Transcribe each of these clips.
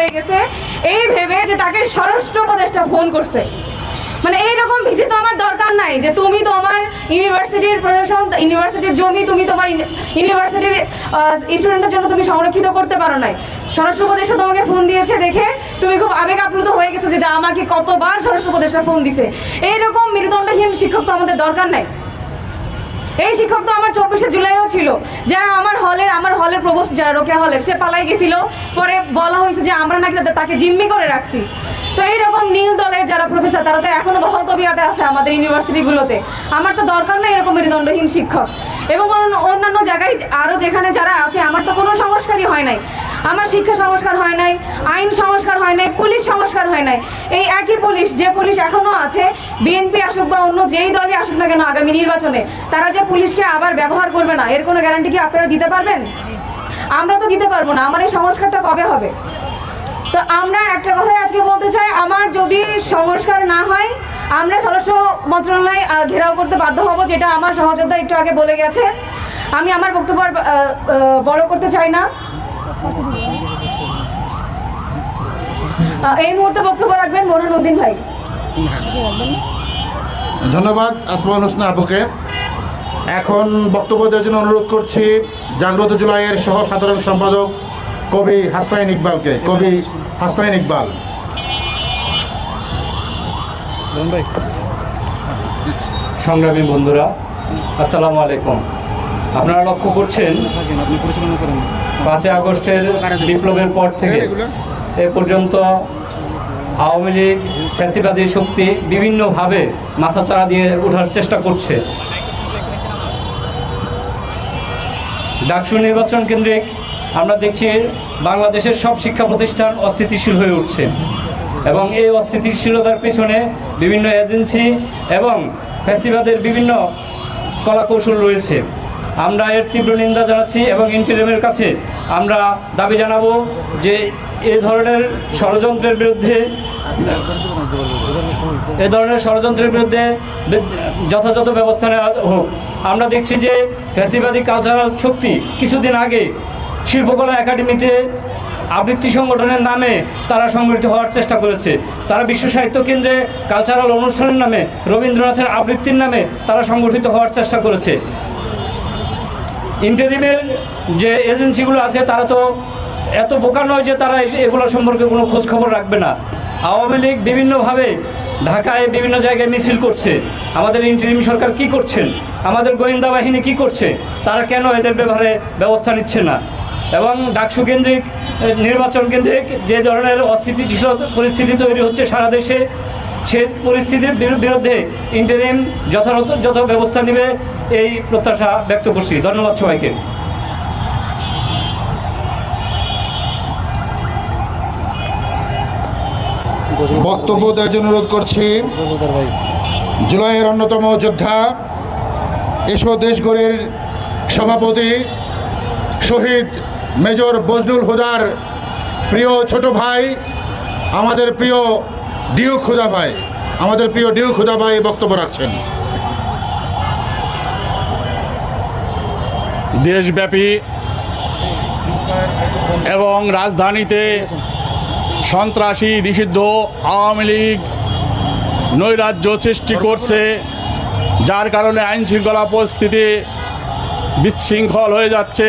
হয়ে গেছে। এই ভেবে যে তাকে স্বরাষ্ট্র উপদেষ্টা ফোন করছে। মানে এইরকম ভিসি তো আমার দরকার নাই যে তুমি তোমার ইউনিভার্সিটির প্রশাসন, ইউনিভার্সিটির জমি তুমি তোমার ইউনিভার্সিটির স্টুডেন্টদের জন্য তুমি সংরক্ষিত করতে পারো নাই। স্বরাষ্ট্র উপদেষ্টা তোমাকে ফোন দিয়েছে দেখে তুমি খুব আবেগ আপ্লুত হয়ে গেছো যেটা আমাকে কতবার স্বরাষ্ট্র উপদেষ্টা ফোন দিছে। এইরকম মেরুদণ্ডহীন শিক্ষক তো আমাদের দরকার নাই। এই শিক্ষক তো আমার চব্বিশে জুলাইও ছিল। যারা আমার হলের আমার হলের প্রবোস্ট, যারা রোকেয়া হলের, সে পালাই গেছিল। পরে বলা হয়েছে যে আমরা নাকি তাকে জিম্মি করে রাখছি। তো এইরকম নীল দলের যারা প্রফেসর তারা তো এখনও বহল তবিয়াতে আছে আমাদের ইউনিভার্সিটিগুলোতে আমার তো দরকার নেই এরকম মেরুদণ্ডহীন শিক্ষক। এবং অন্য- অন্যান্য জায়গায় আরও যেখানে যারা আছে, আমার তো কোনো সংস্কারই হয় নাই। আমার শিক্ষা সংস্কার হয় নাই, আইন সংস্কার হয় নাই, পুলিশ সংস্কার হয় নাই। এই একই পুলিশ, যে পুলিশ এখনও আছে, বিএনপি আসুক বা অন্য যেই দলই আসুক না কেন আগামী নির্বাচনে, তারা যে পুলিশকে আবার ব্যবহার করবে না, এর কোনো গ্যারান্টি কি আপনারা দিতে পারবেন? আমরা তো দিতে পারব না, আমার এই সংস্কারটা কবে হবে? তো আমরা একটা কথাই আজকে বলতে চাই, আমার যদি সংস্কার না হয়, আমরা স্বরাষ্ট্র মন্ত্রণালয় ঘেরাও করতে বাধ্য হব, যেটা আমার সহযোদ্ধা একটু আগে বলে গেছে। আমি আমার বক্তব্য বড় করতে চাই না। এই মুহূর্তে বক্তব্য রাখবেন বোরহানুদ্দিন ভাই। ধন্যবাদ আসমান হোসনা আপুকে। এখন বক্তব্য দেওয়ার জন্য অনুরোধ করছি জাগ্রত জুলাইয়ের সহ সাধারণ সম্পাদক কবি হাসনাইন ইকবালকে কবি হাসনাইন ইকবাল। সংগ্রামী বন্ধুরা আসসালামু আলাইকুম। আপনারা লক্ষ্য করছেন পাঁচই আগস্টের বিপ্লবের পর থেকে এ পর্যন্ত আওয়ামী লীগ, ফ্যাসিবাদী শক্তি বিভিন্নভাবে মাথাচাড়া দিয়ে ওঠার চেষ্টা করছে। ডাকসু নির্বাচন কেন্দ্রিক আমরা দেখছি বাংলাদেশের সব শিক্ষা প্রতিষ্ঠান অস্থিতিশীল হয়ে উঠছে এবং এই অস্থিতিশীলতার পেছনে বিভিন্ন এজেন্সি এবং ফ্যাসিবাদের বিভিন্ন কলাকৌশল রয়েছে। আমরা এর তীব্র নিন্দা জানাচ্ছি এবং ইন্টারিমের কাছে আমরা দাবি জানাব যে এ ধরনের ষড়যন্ত্রের বিরুদ্ধে, এ ধরনের ষড়যন্ত্রের বিরুদ্ধে যথাযথ ব্যবস্থা নেওয়া হোক। আমরা দেখছি যে ফ্যাসিবাদী কালচারাল শক্তি কিছুদিন আগে শিল্পকলা একাডেমিতে আবৃত্তি সংগঠনের নামে তারা সংগঠিত হওয়ার চেষ্টা করেছে। তারা বিশ্ব সাহিত্য কেন্দ্রে কালচারাল অনুষ্ঠানের নামে, রবীন্দ্রনাথের আবৃত্তির নামে তারা সংগঠিত হওয়ার চেষ্টা করেছে। ইন্টারিমের যে এজেন্সিগুলো আছে, তারা তো এত বোকা নয় যে তারা এগুলো সম্পর্কে কোনো খোঁজ খবর রাখবে না। আওয়ামী লীগ বিভিন্নভাবে ঢাকায় বিভিন্ন জায়গায় মিছিল করছে। আমাদের ইন্টারিম সরকার কি করছেন? আমাদের গোয়েন্দা বাহিনী কি করছে? তারা কেন এদের ব্যাপারে ব্যবস্থা নিচ্ছে না? এবং ডাকসু কেন্দ্রিক নির্বাচন কেন্দ্রিক যে ধরনের অস্থিতিশীল পরিস্থিতি তৈরি হচ্ছে সারা দেশে, সে পরিস্থিতির বিরুদ্ধে ইন্টারিম যথাযথ যত ব্যবস্থা নেবে এই প্রত্যাশা ব্যক্ত করছি। ধন্যবাদ সবাইকে। বক্তব্য দেওয়ার জন্য অনুরোধ করছি। জুলাইয়ের অন্যতম যোদ্ধা, এসো দেশগড়ের সভাপতি শহীদ মেজর বজলুল হুদার প্রিয় ছোট ভাই, আমাদের প্রিয় ডিউ খুদা ভাই, আমাদের প্রিয় ডিউ খুদা ভাই বক্তব্য রাখছেন। দেশব্যাপী এবং রাজধানীতে সন্ত্রাসী নিষিদ্ধ আওয়ামী লীগ নৈরাজ্য সৃষ্টি করছে, যার কারণে আইন শৃঙ্খলা পরিস্থিতি বিশৃঙ্খল হয়ে যাচ্ছে।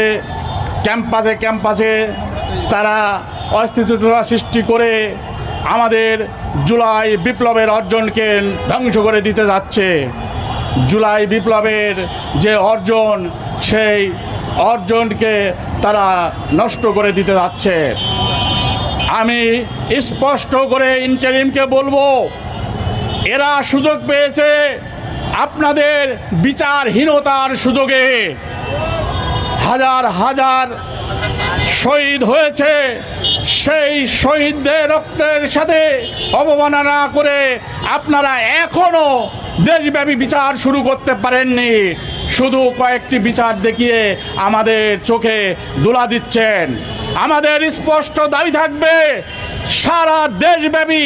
ক্যাম্পাসে ক্যাম্পাসে তারা অস্থিতিশীলতা সৃষ্টি করে আমাদের জুলাই বিপ্লবের অর্জনকে ধ্বংস করে দিতে যাচ্ছে। জুলাই বিপ্লবের যে অর্জন, সেই অর্জনকে তারা নষ্ট করে দিতে যাচ্ছে। আমি স্পষ্ট করে ইন্টারিমকে বলব, এরা সুযোগ পেয়েছে আপনাদের বিচারহীনতার সুযোগে। হাজার হাজার শহীদ হয়েছে সেই শহীদদের রক্তের সাথে অবমাননা করে আপনারা এখনও দেশব্যাপী বিচার শুরু করতে পারেননি। শুধু কয়েকটি বিচার দেখিয়ে আমাদের চোখে দোলা দিচ্ছেন। আমাদের স্পষ্ট দাবি থাকবে, সারা দেশব্যাপী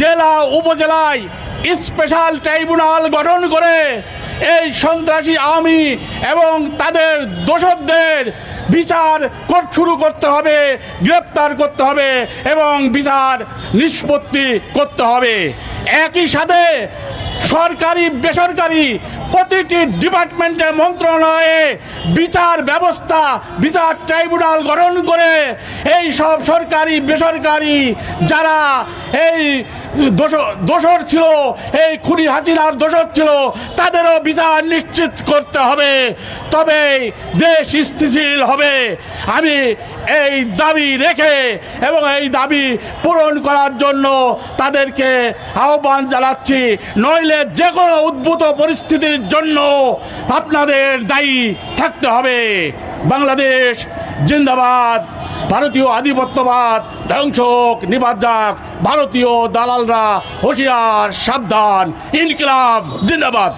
জেলা উপজেলায় স্পেশাল ট্রাইব্যুনাল গঠন করে এই সন্ত্রাসী আমি এবং তাদের দোষকদের বিচার শুরু করতে হবে, গ্রেপ্তার করতে হবে এবং বিচার নিষ্পত্তি করতে হবে। একই সাথে সরকারি, বেসরকারি প্রতিটি ডিপার্টমেন্টের মন্ত্রণালয়ে বিচার ব্যবস্থা, বিচার ট্রাইব্যুনাল গঠন করে এই সব সরকারি, বেসরকারি যারা এই দোষ- দোষর ছিল, এই খুনি হাসিনার দোষর ছিল, তাদেরও বিচার নিশ্চিত করতে হবে। তবে দেশ স্থিতিশীল হবে। আমি এই দাবি রেখে এবং এই দাবি পূরণ করার জন্য তাদেরকে আহ্বান জানাচ্ছি। নইলে যে কোনো উদ্ভূত পরিস্থিতির জন্য আপনাদের দায়ী থাকতে হবে। বাংলাদেশ জিন্দাবাদ, ভারতীয় আধিপত্যবাদ, ধ্বংস নিবাদ যাক, ভারতীয় দালালরা হুঁশিয়ার, সাবধান, ইনকিলাব, জিন্দাবাদ।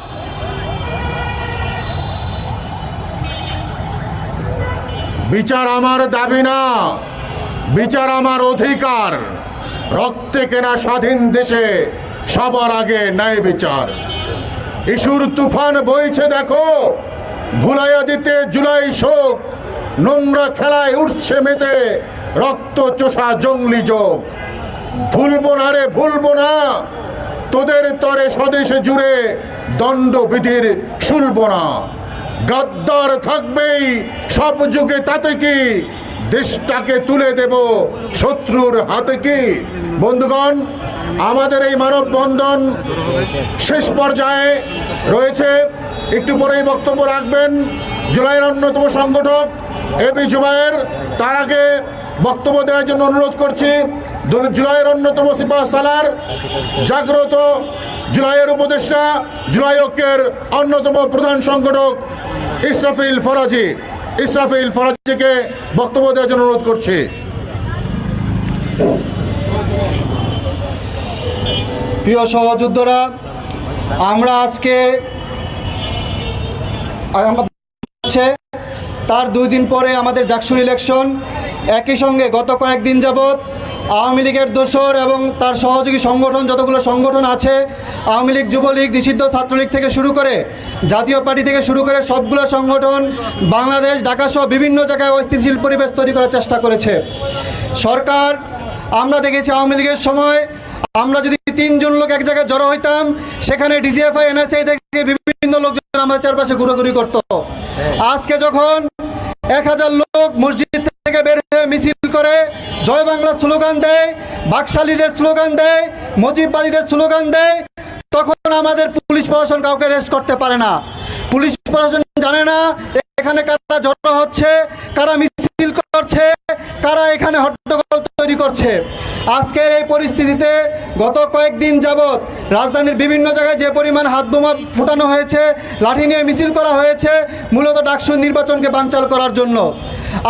বিচার আমার দাবি না। বিচার আমার অধিকার। রক্তে কেনা স্বাধীন দেশে সবার আগে ন্যায় বিচার। ইস্যুর তুফান বইছে দেখো, ভুলাইয়া দিতে জুলাই শোক, নোংরা খেলায় উঠছে মেতে রক্ত চোষা জঙ্গলি যোগ। ভুলবো না রে, ভুলবো না। তোদের তরে স্বদেশে জুড়ে দণ্ডবিধির শুলব না। গাদ্দার থাকবেই সব যুগে তাতে কি? দেশটাকে তুলে দেব শত্রুর হাতে কি? বন্ধুগণ, আমাদের এই মানববন্ধন শেষ পর্যায়ে রয়েছে। একটু পরেই বক্তব্য রাখবেন জুলাইয়ের অন্যতম সংগঠক এবি জুবায়ের। তার আগে বক্তব্য দেওয়ার জন্য অনুরোধ করছি জুলাইয়ের অন্যতম সিপাহ সালার। জাগ্রত জুলাইয়ের উপদেষ্টা, জুলাই ঐক্যের অন্যতম প্রধান সংগঠক ইসরাফিল ফরাজি। ইসরাফিল ফরাজিকে বক্তব্য দেওয়ার জন্য অনুরোধ করছি। প্রিয় সহযোদ্ধারা, আমরা আজকে তার দুই দিন পরে আমাদের জাকসুর ইলেকশন। একই সঙ্গে গত কয়েকদিন যাবৎ আওয়ামী লীগের দোসর এবং তার সহযোগী সংগঠন, যতগুলো সংগঠন আছে, আওয়ামী লীগ, যুবলীগ, নিষিদ্ধ ছাত্রলীগ থেকে শুরু করে জাতীয় পার্টি থেকে শুরু করে সবগুলো সংগঠন বাংলাদেশ, ঢাকা সহ বিভিন্ন জায়গায় অস্থিতিশীল পরিবেশ তৈরি করার চেষ্টা করেছে। সরকার, আমরা দেখেছি আওয়ামী লীগের সময় আমরা যদি তিনজন লোক এক জায়গায় জড়ো হইতাম, সেখানে ডিজিএফআই, এনএসআই থেকে বিভিন্ন লোকজন আমাদের চারপাশে ঘুরোঘুরি করত। আজকে যখন এক হাজার লোক মসজিদ থেকে বের হয়ে মিছিল করে জয় বাংলা স্লোগান দেয়, বাকশালীদের স্লোগান দেয়, মজিববাদীদের স্লোগান দেয়, তখন আমাদের পুলিশ প্রশাসন কাউকে রেস্ট করতে পারে না। পুলিশ প্রশাসন জানে না এখানে কারা জড়ো হচ্ছে, কারা মিছিল করছে, কারা এখানে হট্টগোল তৈরি করছে। আজকের এই পরিস্থিতিতে গত কয়েকদিন যাবৎ রাজধানীর বিভিন্ন জায়গায় যে পরিমাণ হাত বোমা ফুটানো হয়েছে, লাঠি নিয়ে মিছিল করা হয়েছে, মূলত ডাকসুর নির্বাচনকে বানচাল করার জন্য।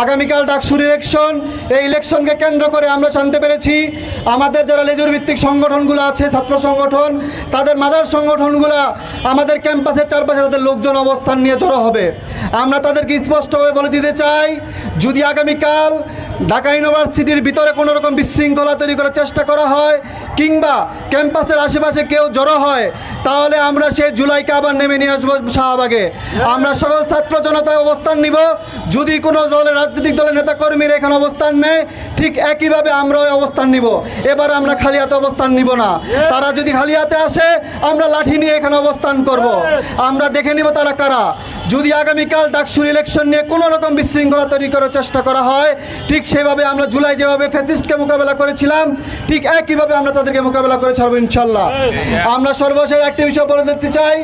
আগামীকাল ডাকসুর ইলেকশন এই ইলেকশনকে কেন্দ্র করে আমরা জানতে পেরেছি, আমাদের যারা লেজুর ভিত্তিক সংগঠনগুলো আছে, ছাত্র সংগঠন, তাদের মাদার সংগঠনগুলো আমাদের ক্যাম্পাসের চারপাশে তাদের লোকজন অবস্থান নিয়ে জড়ো হবে। আমরা তাদেরকে স্পষ্টভাবে বলে দিতে চাই, যদি আগামীকাল ঢাকা ইউনিভার্সিটির ভিতরে কোনো রকম বিশৃঙ্খলা তৈরি করার চেষ্টা করা হয় কিংবা ক্যাম্পাসের আশেপাশে কেউ জড়ো হয়, তাহলে আমরা সেই জুলাইকে আবার নেমে নিয়ে আসব শাহবাগে। আমরা সকল ছাত্র জনতায় অবস্থান নিব। যদি কোনো দলের রাজনৈতিক দলের নেতাকর্মীরা এখানে অবস্থান নেয়, ঠিক একইভাবে আমরা অবস্থান নিব। এবার আমরা খালি হাতে অবস্থান নিব না। তারা যদি খালি হাতে আসে, আমরা লাঠি নিয়ে এখানে অবস্থান করব। আমরা দেখে নিব তারা কারা। যদি আগামীকাল ডাকসুর ইলেকশন নিয়ে কোনো রকম বিশৃঙ্খলা তৈরি করার চেষ্টা করা হয়, ঠিক সেভাবে আমরা জুলাই যেভাবে ফ্যাসিস্টকে মোকাবেলা করেছিলাম, ঠিক একইভাবে আমরা তাদেরকে মোকাবেলা করে ছাড়বো ইনশাল্লাহ। আমরা সর্বশেষ একটি বিষয় বলে দিতে চাই।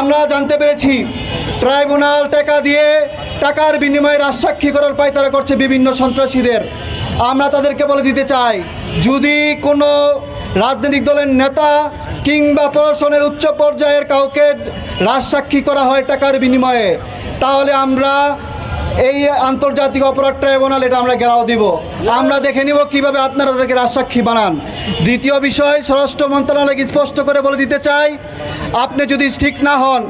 আমরা জানতে পেরেছি ট্রাইব্যুনাল টাকা দিয়ে টাকার বিনিময়ে রাজসাক্ষী করার পায়তারা করছে বিভিন্ন সন্ত্রাসীদের। আমরা তাদেরকে বলে দিতে চাই, যদি কোনো রাজনৈতিক দলের নেতা কিংবা প্রশাসনের উচ্চ পর্যায়ের কাউকে রাজসাক্ষী করা হয় টাকার বিনিময়ে, তাহলে আমরা এই আন্তর্জাতিক অপরাধ ট্রাইব্যুনাল, এটা আমরা গেরাও দিব। আমরা দেখে নিব কীভাবে আপনারা তাদেরকে রাজসাক্ষী বানান। দ্বিতীয় বিষয়, স্বরাষ্ট্র মন্ত্রণালয়কে স্পষ্ট করে বলে দিতে চাই আপনি যদি ঠিক না হন,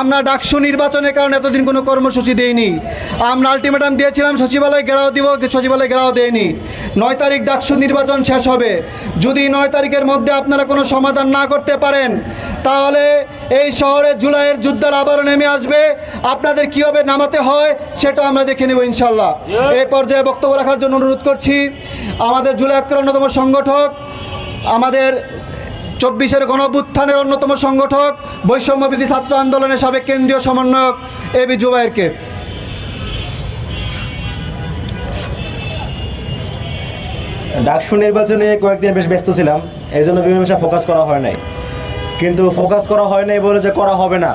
আমরা ডাকসু নির্বাচনের কারণে এতদিন কোনো কর্মসূচি দেইনি। আমরা আলটিমেটাম দিয়েছিলাম, সচিবালয় গেরাও দিব, সচিবালয় ঘেরাও দেয়নি। নয় তারিখ ডাকসু নির্বাচন শেষ হবে। যদি নয় তারিখের মধ্যে আপনারা কোনো সমাধান না করতে পারেন, তাহলে এই শহরে জুলাইয়ের যুদ্ধের আবারও নেমে আসবে। আপনাদের কীভাবে নামাতে হয়, সেটা আমরা দেখে নেব ইনশাল্লাহ এই পর্যায়ে বক্তব্য রাখার জন্য অনুরোধ করছি আমাদের জুলাই আক্তার অন্যতম সংগঠক আমাদের চব্বিশের গণভ্যুত্থানের অন্যতম সংগঠক বৈষম্যবিধি ছাত্র আন্দোলনের সাবেক কেন্দ্রীয় সমন্বয়ক এ বি জুবাইরকে। ডাকসু নির্বাচনে কয়েকদিন বেশ ব্যস্ত ছিলাম এই জন্য মীমাংসা ফোকাস করা হয় নাই। কিন্তু ফোকাস করা হয় নাই বলে যে করা হবে না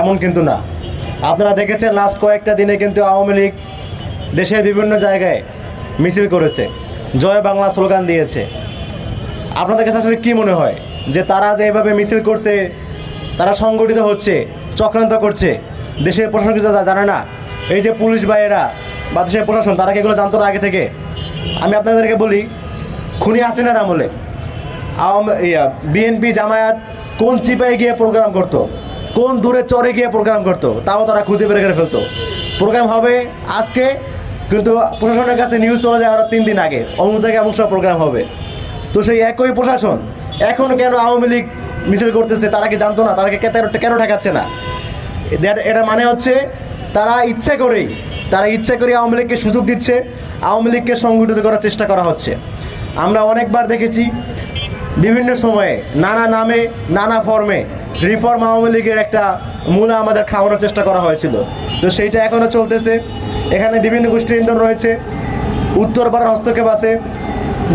এমন কিন্তু না। আপনারা দেখেছেন লাস্ট কয়েকটা দিনে কিন্তু আওয়ামী লীগ দেশের বিভিন্ন জায়গায় মিছিল করেছে। জয় বাংলা স্লোগান দিয়েছে। আপনাদের কাছে আসলে কী মনে হয় যে তারা যে এভাবে মিছিল করছে, তারা সংগঠিত হচ্ছে, চক্রান্ত করছে, দেশের প্রশাসন কিছু জানে না? এই যে পুলিশ ভাইয়েরা বা দেশের প্রশাসন, তারা কি এগুলো জানতো না আগে থেকে? আমি আপনাদেরকে বলি, খুনি হাসিনার আমলে আওয়ামী বিএনপি জামায়াত কোন চিপায় গিয়ে প্রোগ্রাম করতো? কোন দূরে চরে গিয়ে প্রোগ্রাম করতো? তাও তারা খুঁজে বের করে ফেলতো। প্রোগ্রাম হবে আজকে, কিন্তু প্রশাসনের কাছে নিউজ চলে যায় আরও তিন দিন আগে। অমুক জায়গায় অমুক সব প্রোগ্রাম হবে। তো সেই একই প্রশাসন, এখন কেন আওয়ামী লীগ মিছিল করতেছে, তারা কি জানতো না? তারা কি কেন ঠেকাচ্ছে না? এটা মানে হচ্ছে, তারা ইচ্ছা করেই, তারা ইচ্ছা করে আওয়ামী লীগকে সুযোগ দিচ্ছে, আওয়ামী লীগকে সংগঠিত করার চেষ্টা করা হচ্ছে। আমরা অনেকবার দেখেছি বিভিন্ন সময়ে, নানা নামে, নানা ফর্মে রিফর্ম আওয়ামী লীগের একটা মূলা আমাদের খাওয়ানোর চেষ্টা করা হয়েছিল। তো সেইটা এখনও চলতেছে। এখানে বিভিন্ন গোষ্ঠীর ইন্ধন রয়েছে। উত্তরপাড়ার হস্তক্ষেপ আছে।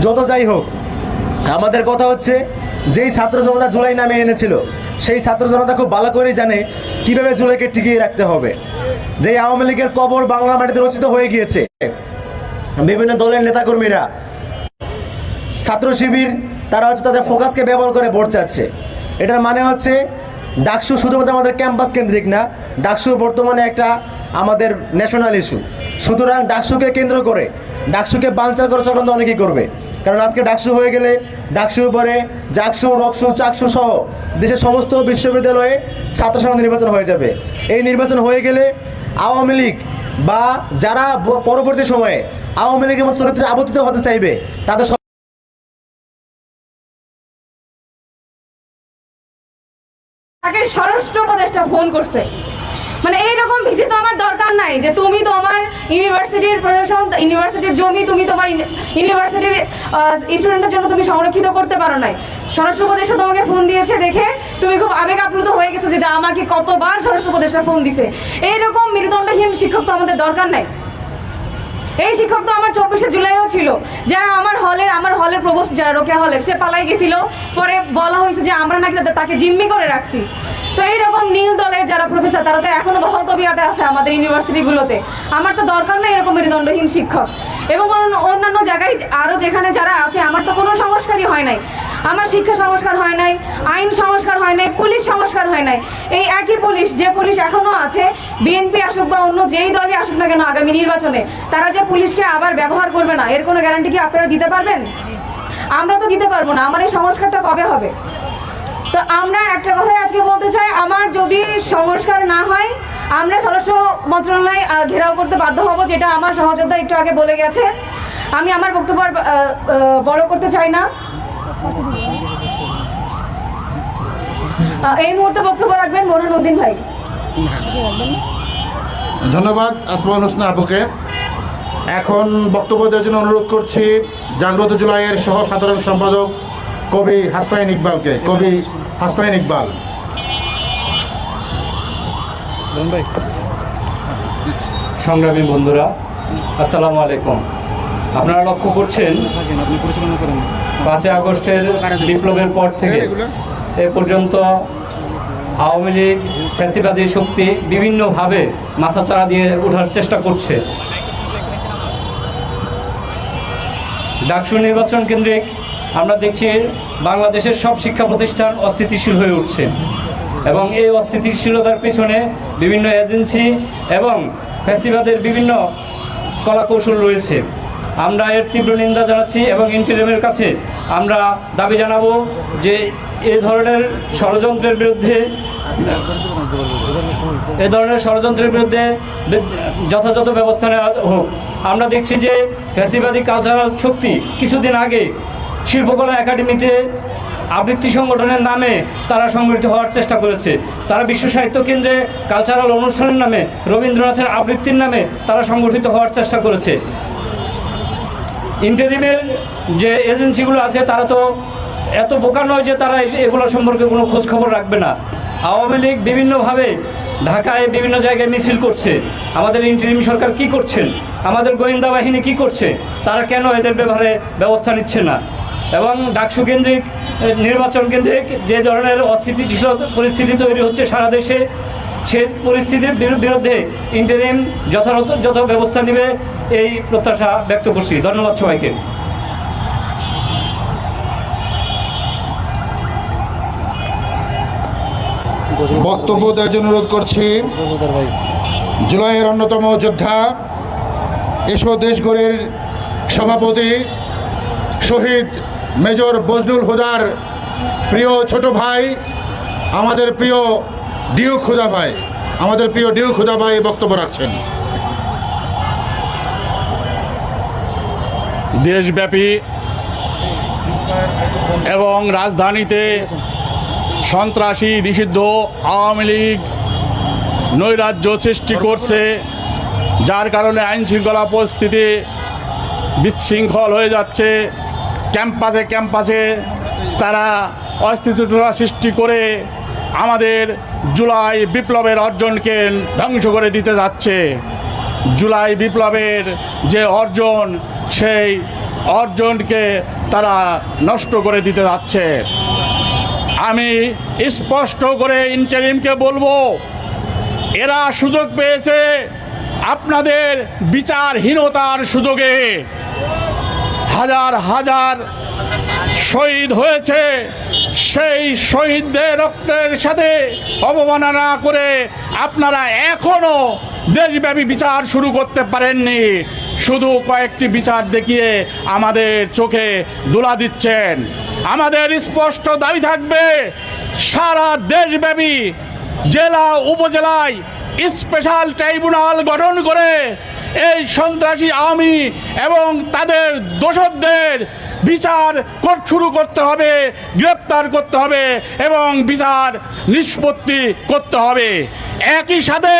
যত যাই হোক, আমাদের কথা হচ্ছে, যেই ছাত্র জনতা জুলাই নামে এনেছিল, সেই ছাত্র জনতা খুব ভালো করেই জানে কীভাবে জুলাইকে টিকিয়ে রাখতে হবে। যেই আওয়ামী লীগের কবর বাংলা মাটিতে রচিত হয়ে গিয়েছে, বিভিন্ন দলের নেতাকর্মীরা, ছাত্র শিবির তারা হচ্ছে তাদের ফোকাসকে ব্যবহার করে ভোট চাচ্ছে। এটার মানে হচ্ছে ডাকসু শুধুমাত্র আমাদের ক্যাম্পাস কেন্দ্রিক না, ডাকসু বর্তমানে একটা আমাদের ন্যাশনাল ইস্যু সুতরাং ডাকসুকে কেন্দ্র করে, ডাকসুকে বাঞ্চাল করে চক্রান্ত অনেকেই করবে। কারণ আজকে ডাকসু হয়ে গেলে ডাকসু পরে জাকসু, রকসু, চাকসু সহ দেশের সমস্ত বিশ্ববিদ্যালয়ে ছাত্র নির্বাচন হয়ে যাবে। এই নির্বাচন হয়ে গেলে আওয়ামী লীগ বা যারা পরবর্তী সময়ে আওয়ামী লীগের মতো চরিত্রে আবর্তিত হতে চাইবে, তাদের তাকে স্বরাষ্ট্র উপদেষ্টা ফোন করছে। মানে এইরকম ভিসি তো আমার দরকার নাই যে তুমি তোমার ইউনিভার্সিটির প্রশাসন, ইউনিভার্সিটির জমি তুমি তোমার ইউনিভার্সিটির স্টুডেন্টদের জন্য তুমি সংরক্ষিত করতে পারো নাই। স্বরাষ্ট্র উপদেষ্টা তোমাকে ফোন দিয়েছে দেখে তুমি খুব আবেগ আপ্লুত হয়ে গেছো যেটা আমাকে কতবার স্বরাষ্ট্র উপদেষ্টা ফোন দিছে। এইরকম মেরুদণ্ডহীন শিক্ষক তো আমাদের দরকার নাই। এই শিক্ষক তো আমার চব্বিশে জুলাইও ছিল। যারা আমার হলের আমার হলের প্রবোস্ট যারা রোকেয়া হলের, সে পালাই গেছিল। পরে বলা হয়েছে যে আমরা নাকি তাকে জিম্মি করে রাখছি। তো এইরকম নীল দলের যারা প্রফেসর তারা তো এখনও বহল তবিয়াতে আছে আমাদের ইউনিভার্সিটিগুলোতে আমার তো দরকার নেই এরকম মেরুদণ্ডহীন শিক্ষক। এবং অন্য- অন্যান্য জায়গায় আরও যেখানে যারা আছে, আমার তো কোনো সংস্কারই হয় নাই। আমার শিক্ষা সংস্কার হয় নাই, আইন সংস্কার হয় নাই, পুলিশ সংস্কার হয় নাই। এই একই পুলিশ, যে পুলিশ এখনও আছে, বিএনপি আসুক বা অন্য যেই দলই আসুক না কেন আগামী নির্বাচনে, তারা যে পুলিশকে আবার ব্যবহার করবে না। এর কোনো গ্যারান্টি কি আপনারা দিতে পারবেন? আমরা তো দিতে পারব না। আমার এই সংস্কারটা কবে হবে? তো আমরা একটা কথাই আজকে বলতে চাই, আমার যদি সংস্কার না হয়, আমরা স্বরাষ্ট্র মন্ত্রণালয় ঘেরাও করতে বাধ্য হব, যেটা আমার সহযোদ্ধা একটু আগে বলে গেছে। আমি আমার বক্তব্য বড় করতে চাই না। এই মুহূর্তে বক্তব্য রাখবেন বোরহান উদ্দিন ভাই। ধন্যবাদ আসমান হোসনা আপুকে। এখন বক্তব্য দেওয়ার জন্য অনুরোধ করছি জাগ্রত জুলাইয়ের সহ সাধারণ সম্পাদক কবি হাসনাইন ইকবালকে কবি হাসনাইন ইকবাল। সংগ্রামী বন্ধুরা আসসালামু আলাইকুম। আপনারা লক্ষ্য করছেন পাঁচই আগস্টের বিপ্লবের পর থেকে এ পর্যন্ত আওয়ামী লীগ ফ্যাসিবাদী শক্তি বিভিন্নভাবে মাথাচাড়া দিয়ে ওঠার চেষ্টা করছে। ডাকসু নির্বাচন কেন্দ্রিক আমরা দেখছি বাংলাদেশের সব শিক্ষা প্রতিষ্ঠান অস্থিতিশীল হয়ে উঠছে এবং এই অস্থিতিশীলতার পেছনে বিভিন্ন এজেন্সি এবং ফ্যাসিবাদের বিভিন্ন কলাকৌশল রয়েছে। আমরা এর তীব্র নিন্দা জানাচ্ছি এবং ইন্টারিমের কাছে আমরা দাবি জানাব যে এ ধরনের ষড়যন্ত্রের বিরুদ্ধে, এ ধরনের ষড়যন্ত্রের বিরুদ্ধে যথাযথ ব্যবস্থা নেওয়া হোক। আমরা দেখছি যে ফ্যাসিবাদী কালচারাল শক্তি কিছুদিন আগে শিল্পকলা একাডেমিতে আবৃত্তি সংগঠনের নামে তারা সংগঠিত হওয়ার চেষ্টা করেছে। তারা বিশ্ব সাহিত্য কেন্দ্রে কালচারাল অনুষ্ঠানের নামে রবীন্দ্রনাথের আবৃত্তির নামে তারা সংগঠিত হওয়ার চেষ্টা করেছে। ইন্টারিমের যে এজেন্সিগুলো আছে, তারা তো এত বোকা নয় যে তারা এগুলো সম্পর্কে কোনো খোঁজখবর রাখবে না। আওয়ামী লীগ বিভিন্নভাবে ঢাকায় বিভিন্ন জায়গায় মিছিল করছে। আমাদের ইন্টারিম সরকার কি করছেন? আমাদের গোয়েন্দা বাহিনী কি করছে? তারা কেন এদের ব্যাপারে ব্যবস্থা নিচ্ছে না? এবং ডাকসু কেন্দ্রিক, নির্বাচন কেন্দ্রিক যে ধরনের অস্থিতিশীল পরিস্থিতি তৈরি হচ্ছে সারা দেশে সেই পরিস্থিতির বিরু- বিরুদ্ধে ইন্টারিম যথাযথ যত ব্যবস্থা নেবে এই প্রত্যাশা ব্যক্ত করছি। ধন্যবাদ সবাইকে। বক্তব্য দেওয়ার জন্য অনুরোধ করছি, জুলাইয়ের অন্যতম যোদ্ধা, এসো দেশগড়ের সভাপতি, শহীদ মেজর বজলুল হুদার প্রিয় ছোট ভাই, আমাদের প্রিয় ডিউ খুদা ভাই, আমাদের প্রিয় ডিউ খুদা ভাই বক্তব্য রাখছেন। দেশব্যাপী এবং রাজধানীতে সন্ত্রাসী নিষিদ্ধ আওয়ামী লীগ নৈরাজ্য সৃষ্টি করছে, যার কারণে আইন শৃঙ্খলা পরিস্থিতি বিশৃঙ্খল হয়ে যাচ্ছে। ক্যাম্পাসে ক্যাম্পাসে তারা অস্থিতিশীলতা সৃষ্টি করে আমাদের জুলাই বিপ্লবের অর্জনকে ধ্বংস করে দিতে যাচ্ছে। জুলাই বিপ্লবের যে অর্জন, সেই অর্জনকে তারা নষ্ট করে দিতে যাচ্ছে। আমি স্পষ্ট করে ইন্টারিমকে বলব, এরা সুযোগ পেয়েছে আপনাদের বিচারহীনতার সুযোগে। হাজার হাজার শহীদ হয়েছে সেই শহীদদের রক্তের সাথে অবমাননা করে আপনারা এখনও দেশব্যাপী বিচার শুরু করতে পারেননি। শুধু কয়েকটি বিচার দেখিয়ে আমাদের চোখে দোলা দিচ্ছেন। আমাদের স্পষ্ট দাবি থাকবে, সারা দেশব্যাপী জেলা, উপজেলায় স্পেশাল ট্রাইব্যুনাল গঠন করে এই সন্ত্রাসী আমি এবং তাদের দোষকদের বিচার শুরু করতে হবে, গ্রেপ্তার করতে হবে এবং বিচার নিষ্পত্তি করতে হবে। একই সাথে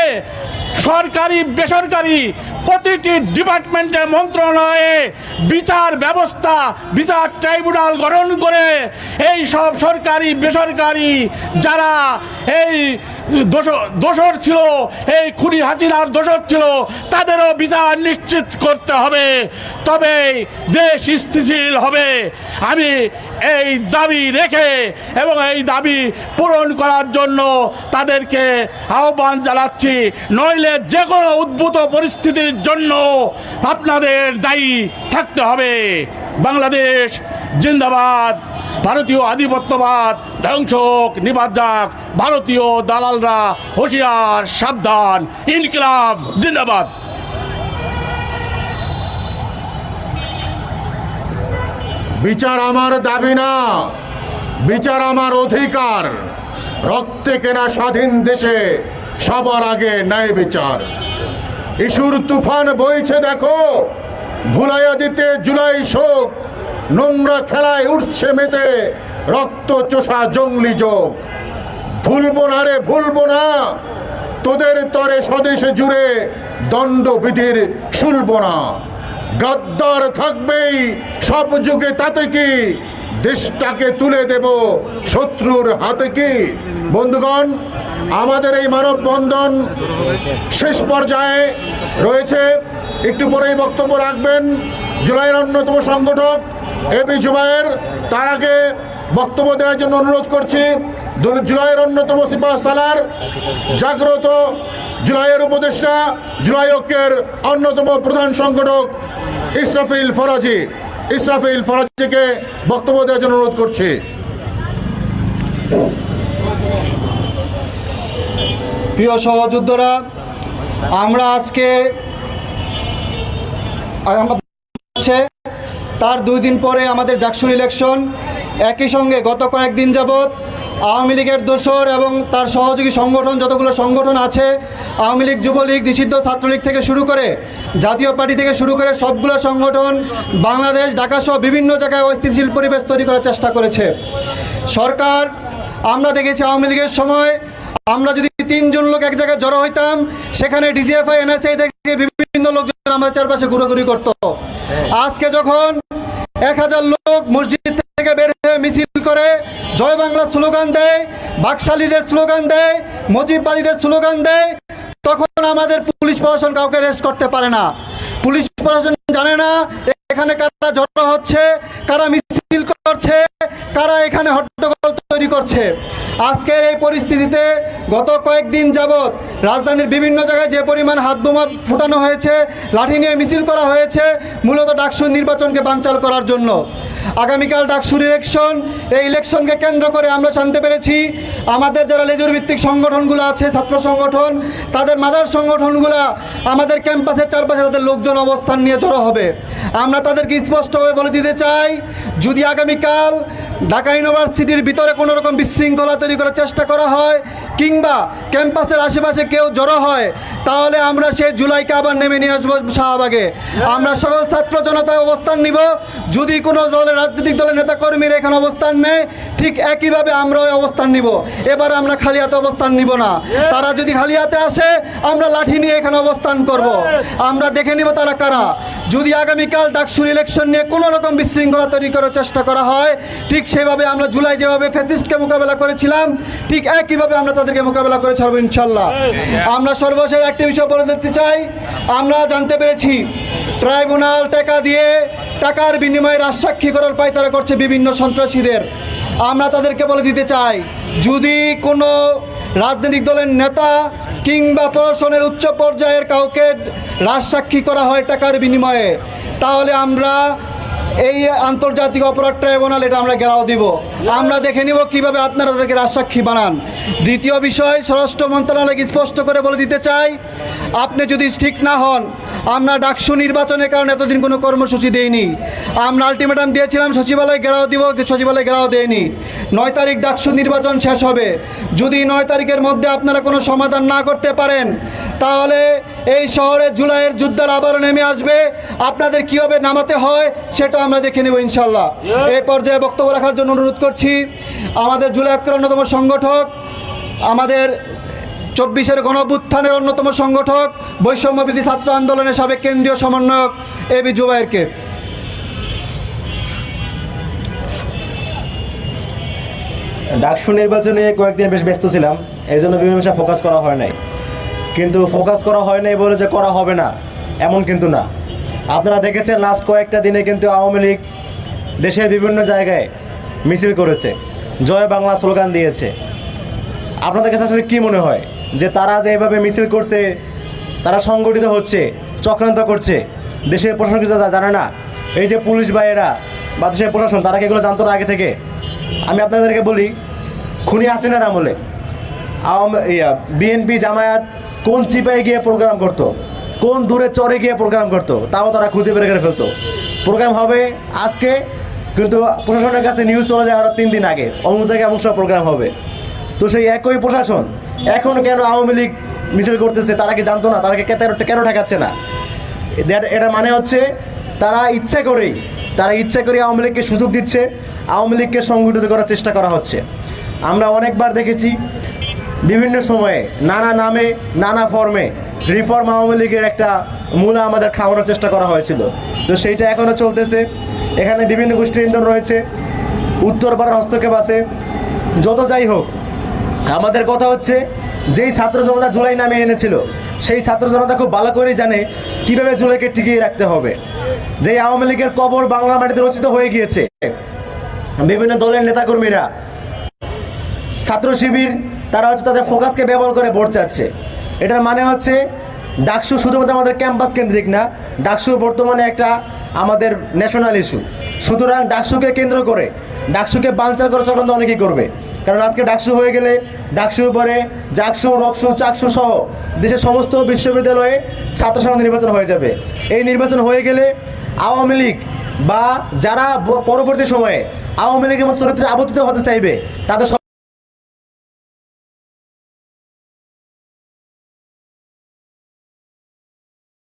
সরকারি, বেসরকারি প্রতিটি ডিপার্টমেন্টের মন্ত্রণালয়ে বিচার ব্যবস্থা, বিচার ট্রাইব্যুনাল গঠন করে এই সব সরকারি, বেসরকারি যারা এই দোষ- দোষর ছিল, এই খুনি হাসিনার দোষর ছিল, তাদেরও বিচার নিশ্চিত করতে হবে। তবে দেশ স্থিতিশীল হবে। আমি এই দাবি রেখে এবং এই দাবি পূরণ করার জন্য তাদেরকে আহ্বান জানাচ্ছি। নইলে যে কোনো উদ্ভূত পরিস্থিতির জন্য আপনাদের দায়ী থাকতে হবে। বাংলাদেশ জিন্দাবাদ, ভারতীয় আধিপত্যবাদ, ধ্বংস নিবাদ যাক, ভারতীয় দালালরা হুঁশিয়ার, সাবধান, ইনকিলাব, জিন্দাবাদ। বিচার আমার দাবি না, বিচার আমার অধিকার। রক্তে কেনা স্বাধীন দেশে সবার আগে ন্যায় বিচার। ইস্যুর তুফান বইছে দেখো, ভুলাইয়া দিতে জুলাই শোক, নোংরা খেলায় উঠছে মেতে রক্ত চোষা জঙ্গলি যোগ। ভুলবো না রে, ভুলবো না, তোদের তরে স্বদেশ জুড়ে দণ্ডবিধির শুলব না। গাদ্দার থাকবেই সব যুগে তাতে কি, দেশটাকে তুলে দেব শত্রুর হাতে কি? বন্ধুগণ, আমাদের এই মানববন্ধন শেষ পর্যায়ে রয়েছে। একটু পরেই বক্তব্য রাখবেন। জুলাইয়ের অন্যতম সংগঠক এবি জুবায়ের, তার আগে বক্তব্য দেওয়ার জন্য অনুরোধ করছি জুলাইয়ের অন্যতম সিপাহ সালার, জাগ্রত জুলাইয়ের উপদেষ্টা, জুলাই ঐক্যের অন্যতম প্রধান সংগঠক ইসরাফিল ফরাজি। ইসরাফিল ফরাজিকে বক্তব্য দেওয়ার জন্য অনুরোধ করছি। প্রিয় সহযোদ্ধারা, আমরা আজকে তার দুই দিন পরে আমাদের জাকসুর ইলেকশন একই সঙ্গে গত কয়েকদিন যাবৎ আওয়ামী লীগের দোসর এবং তার সহযোগী সংগঠন যতগুলো সংগঠন আছে, আওয়ামী লীগ, যুবলীগ, নিষিদ্ধ ছাত্রলীগ থেকে শুরু করে জাতীয় পার্টি থেকে শুরু করে সবগুলো সংগঠন বাংলাদেশ, ঢাকা সহ বিভিন্ন জায়গায় অস্থিতিশীল পরিবেশ তৈরি করার চেষ্টা করেছে। সরকার আমরা দেখেছি আওয়ামী লীগের সময় আমরা যদি তিনজন লোক এক জায়গায় জড়ো হইতাম সেখানে ডিজিএফআই এনএসআই থেকে বিভিন্ন লোকজন আমাদের চারপাশে ঘুরোঘুরি করত। আজকে যখন এক হাজার লোক মসজিদ থেকে বের হয়ে মিছিল করে জয় বাংলা স্লোগান দেয় বাকশালীদের স্লোগান দেয় মজিববাদীদের স্লোগান দেয় তখন আমাদের পুলিশ প্রশাসন কাউকে রেস্ট করতে পারে না। পুলিশ প্রশাসন জানে না এখানে কারা জড়ো হচ্ছে কারা মিছিল করছে। তৈরি করছে। আজকের এই পরিস্থিতিতে গত কয়েকদিন যাবৎ রাজধানীর বিভিন্ন জায়গায় যে পরিমাণ হাত বোমা ফুটানো হয়েছে, লাঠি নিয়ে মিছিল করা হয়েছে, মূলত ডাকসুর নির্বাচনকে বানচাল করার জন্য। আগামীকাল ডাকসুর ইলেকশন এই ইলেকশনকে কেন্দ্র করে আমরা জানতে পেরেছি, আমাদের যারা লেজুর ভিত্তিক সংগঠনগুলো আছে, ছাত্র সংগঠন, তাদের মাদার সংগঠনগুলো আমাদের ক্যাম্পাসের চারপাশে তাদের লোকজন অবস্থান নিয়ে জড়ো হবে। আমরা তাদেরকে স্পষ্টভাবে বলে দিতে চাই, যদি আগামীকাল ঢাকা ইউনিভার্সিটির ভিতরে কোনো রকম বিশৃঙ্খলা তৈরি করার চেষ্টা করা হয় কিংবা ক্যাম্পাসের আশেপাশে কেউ জড়ো হয়, তাহলে আমরা সেই জুলাইকে আবার নেমে নিয়ে আসব শাহবাগে। আমরা সকল ছাত্র জনতায় অবস্থান নিব। যদি কোনো দলের রাজনৈতিক দলের নেতাকর্মীর এখানে অবস্থান নেয় ঠিক একইভাবে আমরা ওই অবস্থান নিব। এবার আমরা খালি হাতে অবস্থান নিব না। তারা যদি খালি হাতে আসে, আমরা লাঠি নিয়ে এখানে অবস্থান করব। আমরা দেখে নিব তারা কারা। যদি আগামীকাল ডাকসুর ইলেকশন নিয়ে কোনো রকম বিশৃঙ্খলা তৈরি করার চেষ্টা করা হয়, ঠিক সেভাবে আমরা জুলাই যেভাবে ফ্যাসিস্টকে মোকাবেলা করেছিলাম, ঠিক একইভাবে আমরা তাদেরকে মোকাবেলা করে ছাড়বো ইনশাল্লাহ। আমরা সর্বশেষ একটি বিষয় বলে দিতে চাই। আমরা জানতে পেরেছি, ট্রাইব্যুনাল টাকা দিয়ে টাকার বিনিময়ে রাজসাক্ষী করার পায়তারা করছে বিভিন্ন সন্ত্রাসীদের। আমরা তাদেরকে বলে দিতে চাই, যদি কোনো রাজনৈতিক দলের নেতা কিংবা প্রশাসনের উচ্চ পর্যায়ের কাউকে রাজসাক্ষী করা হয় টাকার বিনিময়ে, তাহলে আমরা এই আন্তর্জাতিক অপরাধ ট্রাইব্যুনাল, এটা আমরা ঘেরাও দিব। আমরা দেখে নিব কীভাবে আপনারা তাদেরকে রাজসাক্ষী বানান। দ্বিতীয় বিষয়, স্বরাষ্ট্র মন্ত্রণালয়কে স্পষ্ট করে বলে দিতে চাই আপনি যদি ঠিক না হন, আমরা ডাকসু নির্বাচনের কারণে এতদিন কোনো কর্মসূচি দেইনি। আমরা আলটিমেটাম দিয়েছিলাম, সচিবালয় ঘেরাও দিব, সচিবালয় ঘেরাও দেয়নি নয় তারিখ ডাকসু নির্বাচন শেষ হবে। যদি নয় তারিখের মধ্যে আপনারা কোনো সমাধান না করতে পারেন, তাহলে এই শহরে জুলাইয়ের যুদ্ধের আবারও নেমে আসবে। আপনাদের কীভাবে নামাতে হয় সেটা আমরা দেখে নেব ইনশাল্লাহ এই পর্যায়ে বক্তব্য রাখার জন্য অনুরোধ করছি আমাদের জুলাই আক্তার অন্যতম সংগঠক আমাদের চব্বিশের গণভ্যুত্থানের অন্যতম সংগঠক বৈষম্যবিধি ছাত্র আন্দোলনের সাবেক কেন্দ্রীয় সমন্বয়ক এ বি জুবাইরকে। ডাকসু নির্বাচনে কয়েকদিন বেশ ব্যস্ত ছিলাম এই জন্য মীমাংসা ফোকাস করা হয় নাই। কিন্তু ফোকাস করা হয় নাই বলে যে করা হবে না এমন কিন্তু না। আপনারা দেখেছেন, লাস্ট কয়েকটা দিনে কিন্তু আওয়ামী লীগ দেশের বিভিন্ন জায়গায় মিছিল করেছে। জয় বাংলা স্লোগান দিয়েছে। আপনাদের কাছে আসলে কী মনে হয় যে তারা যে এভাবে মিছিল করছে, তারা সংগঠিত হচ্ছে, চক্রান্ত করছে, দেশের প্রশাসন কিছু জানে না? এই যে পুলিশ ভাইয়েরা বা দেশের প্রশাসন, তারা এগুলো জানতো না আগে থেকে? আমি আপনাদেরকে বলি, খুনি হাসিনার আমলে আওয়ামী বিএনপি জামায়াত কোন চিপায় গিয়ে প্রোগ্রাম করতো? কোন দূরে চরে গিয়ে প্রোগ্রাম করতো, তাও তারা খুঁজে বের করে ফেলতো। প্রোগ্রাম হবে আজকে, কিন্তু প্রশাসনের কাছে নিউজ চলে যায় আরও তিন দিন আগে। অমুক জায়গায় অমুক সব প্রোগ্রাম হবে। তো সেই একই প্রশাসন, এখন কেন আওয়ামী লীগ মিছিল করতেছে তারা কি জানতো না? তারা কি কেন ঠেকাচ্ছে না? এটা মানে হচ্ছে তারা ইচ্ছা করেই, তারা ইচ্ছা করে আওয়ামী লীগকে সুযোগ দিচ্ছে, আওয়ামী লীগকে সংগঠিত করার চেষ্টা করা হচ্ছে। আমরা অনেকবার দেখেছি বিভিন্ন সময়ে নানা নামে, নানা ফর্মে রিফর্ম আওয়ামী লীগের একটা মূলা আমাদের খাওয়ানোর চেষ্টা করা হয়েছিল। তো সেইটা এখনও চলতেছে। এখানে বিভিন্ন গোষ্ঠীর ইন্ধন রয়েছে। উত্তরপাড়ার হস্তক্ষেপ আছে। যত যাই হোক, আমাদের কথা হচ্ছে, যেই ছাত্র জনতা জুলাই নামে এনেছিল, সেই ছাত্র জনতা খুব ভালো করেই জানে কীভাবে জুলাইকে টিকিয়ে রাখতে হবে। যেই আওয়ামী লীগের কবর বাংলা মাটিতে রচিত হয়ে গিয়েছে, বিভিন্ন দলের নেতাকর্মীরা, ছাত্র শিবির, তারা হচ্ছে তাদের ফোকাসকে ব্যবহার করে ভোট চাচ্ছে। এটার মানে হচ্ছে ডাকসু শুধুমাত্র আমাদের ক্যাম্পাস কেন্দ্রিক না, ডাকসু বর্তমানে একটা আমাদের ন্যাশনাল ইস্যু সুতরাং ডাকসুকে কেন্দ্র করে, ডাকসুকে বানচাল করার চক্রান্ত অনেকেই করবে। কারণ আজকে ডাকসু হয়ে গেলে ডাকসুর পরে জাকসু, রকসু, চাকসু সহ দেশের সমস্ত বিশ্ববিদ্যালয়ে ছাত্র সংসদ নির্বাচন হয়ে যাবে। এই নির্বাচন হয়ে গেলে আওয়ামী লীগ বা যারা পরবর্তী সময়ে আওয়ামী লীগের মতো চরিত্রে আবর্তিত হতে চাইবে, তাদের